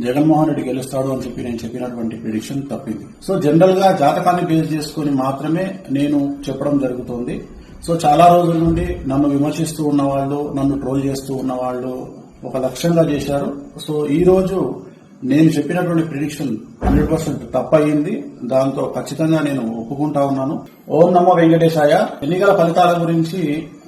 జగన్మోహన్ రెడ్డి గెలుస్తాడు అని చెప్పి నేను చెప్పినటువంటి ప్రిడిక్షన్ తప్పింది. సో జనరల్గా జాతకాన్ని బేస్ చేసుకుని మాత్రమే నేను చెప్పడం జరుగుతోంది. సో చాలా రోజుల నుండి నన్ను విమర్శిస్తూ ఉన్న వాళ్ళు నన్ను ట్రోల్ చేస్తూ ఉన్న వాళ్ళు ఒక లక్ష్యంగా చేశారు. సో ఈ రోజు నేను చెప్పినటువంటి ప్రిడిక్షన్ హండ్రెడ్ పర్సెంట్ తప్పయింది దాంతో ఖచ్చితంగా నేను ఒప్పుకుంటా ఉన్నాను. ఓం నమో వెంకటేశాయ. ఎన్నికల ఫలితాల గురించి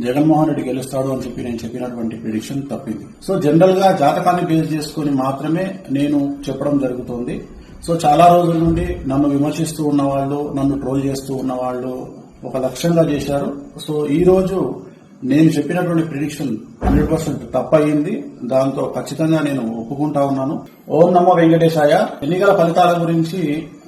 జగన్మోహన్ రెడ్డి గెలుస్తాడు అని చెప్పి నేను చెప్పినటువంటి ప్రిడిక్షన్ తప్పింది. సో జనరల్గా జాతకాన్ని బేస్ చేసుకుని మాత్రమే నేను చెప్పడం జరుగుతోంది. సో చాలా రోజుల నుండి నన్ను విమర్శిస్తూ ఉన్నవాళ్ళు నన్ను ట్రోల్ చేస్తూ ఉన్న వాళ్ళు ఒక లక్ష్యంగా చేశారు. సో ఈ రోజు నేను చెప్పినటువంటి ప్రిడిక్షన్ హండ్రెడ్ పర్సెంట్ తప్పయింది దాంతో ఖచ్చితంగా నేను ఒప్పుకుంటా ఉన్నాను. ఓం నమో వెంకటేశాయ. ఎన్నికల ఫలితాల గురించి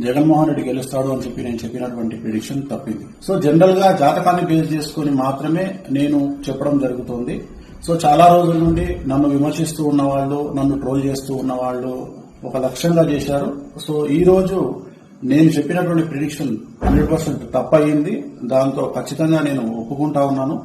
జగన్మోహన్ రెడ్డి గెలుస్తాడు అని చెప్పి నేను చెప్పినటువంటి ప్రిడిక్షన్ తప్పింది. సో జనరల్గా జాతకాన్ని బేస్ చేసుకుని మాత్రమే నేను చెప్పడం జరుగుతోంది. సో చాలా రోజుల నుండి నన్ను విమర్శిస్తూ ఉన్న వాళ్ళు నన్ను ట్రోల్ చేస్తూ ఉన్న వాళ్ళు ఒక లక్ష్యంగా చేశారు. సో ఈ రోజు నేను చెప్పినటువంటి ప్రిడిక్షన్ హండ్రెడ్ పర్సెంట్ తప్పయింది. దాంతో ఖచ్చితంగా నేను ఒప్పుకుంటా ఉన్నాను.